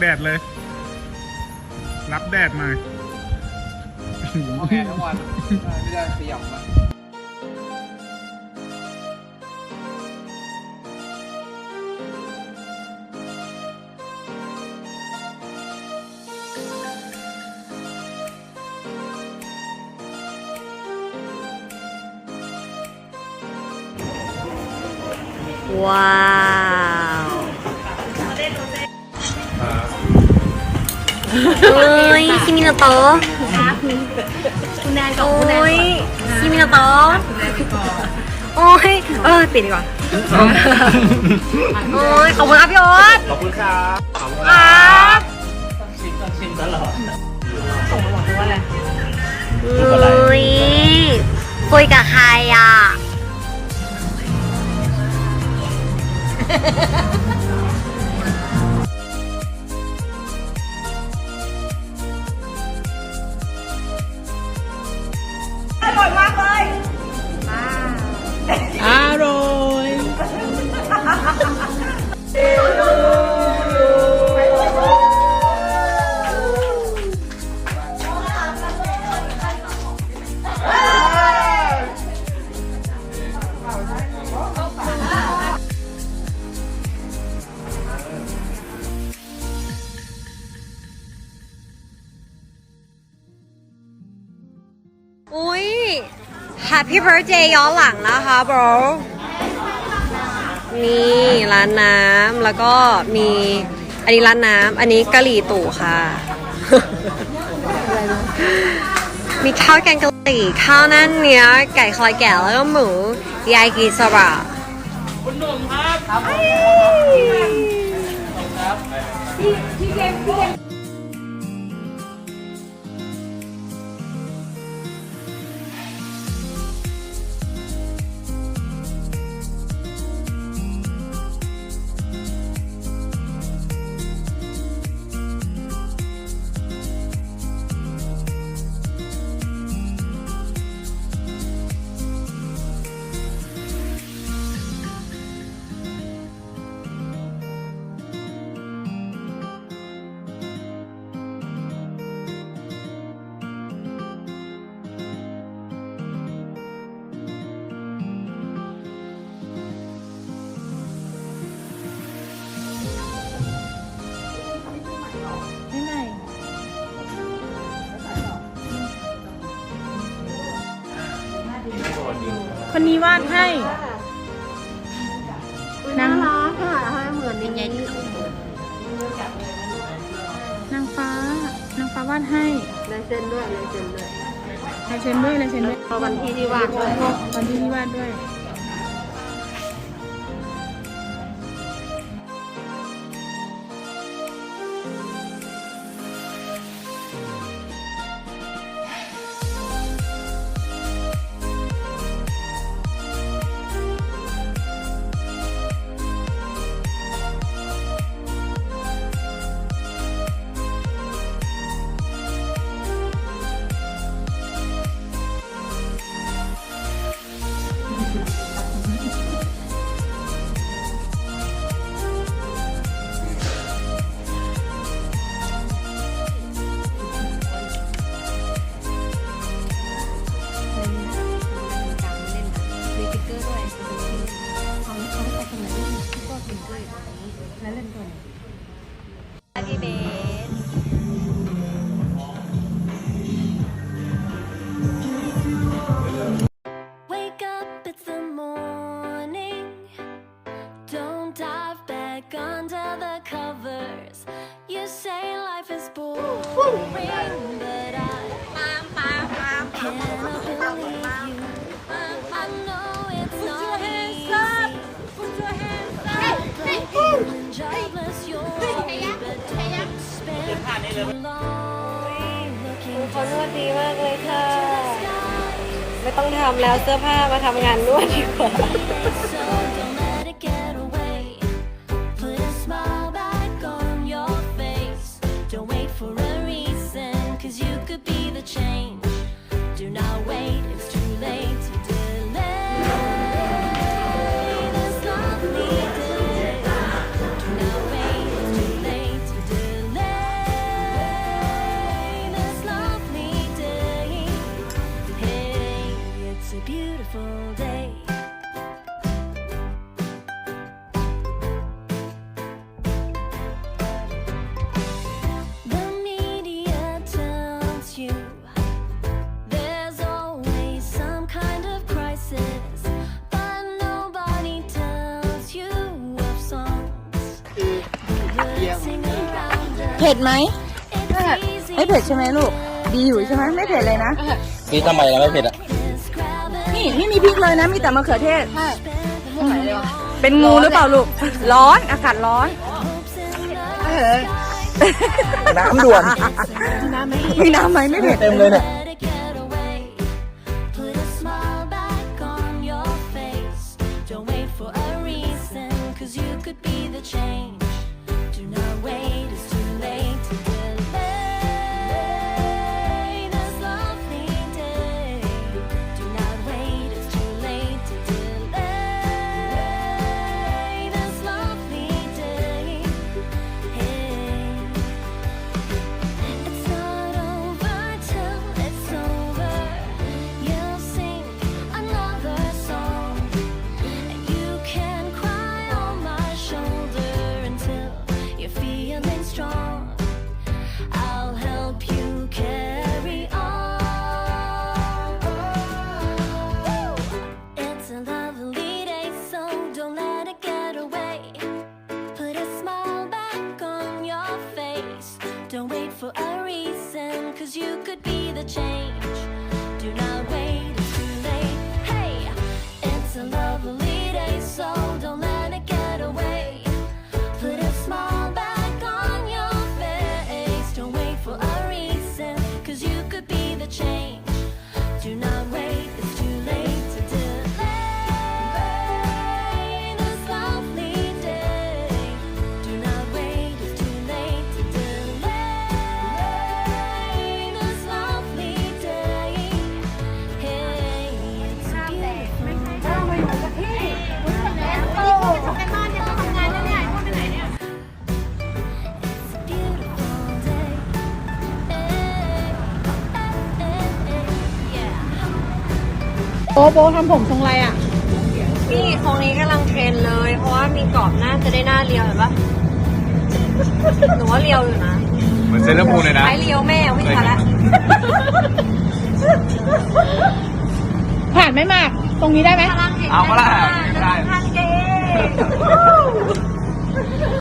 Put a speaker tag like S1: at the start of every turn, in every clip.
S1: แดดเลย รับแดดมา
S2: ห้องแอร์ทั้งวันไม่ได้ขยับมา
S3: ว้าว เอ้ยคิมิโนโตะ
S4: คุณแนนกับ
S3: โอ้
S4: คุณแนน
S3: ยคิมิโนโตะ
S4: คุณแนนไปก่อน
S3: โอ้ยเออปิดดีกว่าโอ้ยขอบคุณครับพี่โอ๊ต
S2: ขอบคุณครับ
S3: ครับ
S2: ชิมชิมตลอด
S4: ส่งมาบอกว่าอะไร
S3: อุ้ยคุยกับใครอะ Happy Birthday ย้อนหลังนะคะ bro นี่ร้านน้ำแล้วก็มีอันนี้ร้านน้ำอันนี้กะหรี่ตู่ค่ะ มีข้าวแกงกะหรี่ข้าวหนั่นเนื้อไก่คอยแก่แล้วก็หมูยากิซาบะคุณหนุ่มครับ
S4: ค นนี้วาดให้
S3: น่ารักค่ะเหมือนยังไงนี่
S4: นางฟ้า นางฟ้าวาดให้
S3: ลายเซ็นด้วยลายเซ็นด้วย
S4: ลายเซ็นด้วยลายเซ็นด้วย
S3: พอวันที่ที่วาดด้วย
S4: วันที่ที่วาดด้วย
S5: ขอนวดดีมากเลยค่ะ ไม่ต้องทำแล้วเสื้อผ้ามาทำงานนวดดีกว่า
S6: เผ็ดไหม
S4: It's easy
S6: ไม่เผ็ดใช่ไหมลูก ดีอยู่ใช่ไหมไม่เผ็ดเลยนะ
S7: นี่ทำไมเราไม่เผ็ดอะ
S4: Just grab it.
S6: นี่ไม่มีพริกเลยนะ มีแต่มะเขือเทศ เป็นงูหรือเปล่าลูก ร้อนอากาศร้อน
S7: น้ำด่วน
S6: มีน้ำไหมไม่เผ็ด
S7: เต็มเลยเนี่ย
S4: lovely
S8: โบโบทำผมทรงอะไรอะ
S5: นี่ตรงนี้กำลังเทรนเลย เพราะว่ามีกรอบหน้าจะได้หน้าเรียวเห็นปะหนูว่าเรียวอยู่นะ
S9: เหมือนเซเลอร์พูลเลยนะ
S5: ไอ้เรียวแม่ไม่ทันละ
S8: ผ่านไหม่มาก ตรงนี้ได้ไหม
S9: เอาปะล่ะไม่ได้
S5: ทันเกย์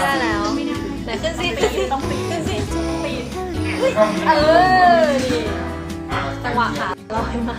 S5: ไม่ได้แล้วไหนขึ้นสิต้องปีนขึ้นสิปีนเออนี่จังหวะขาลอยมา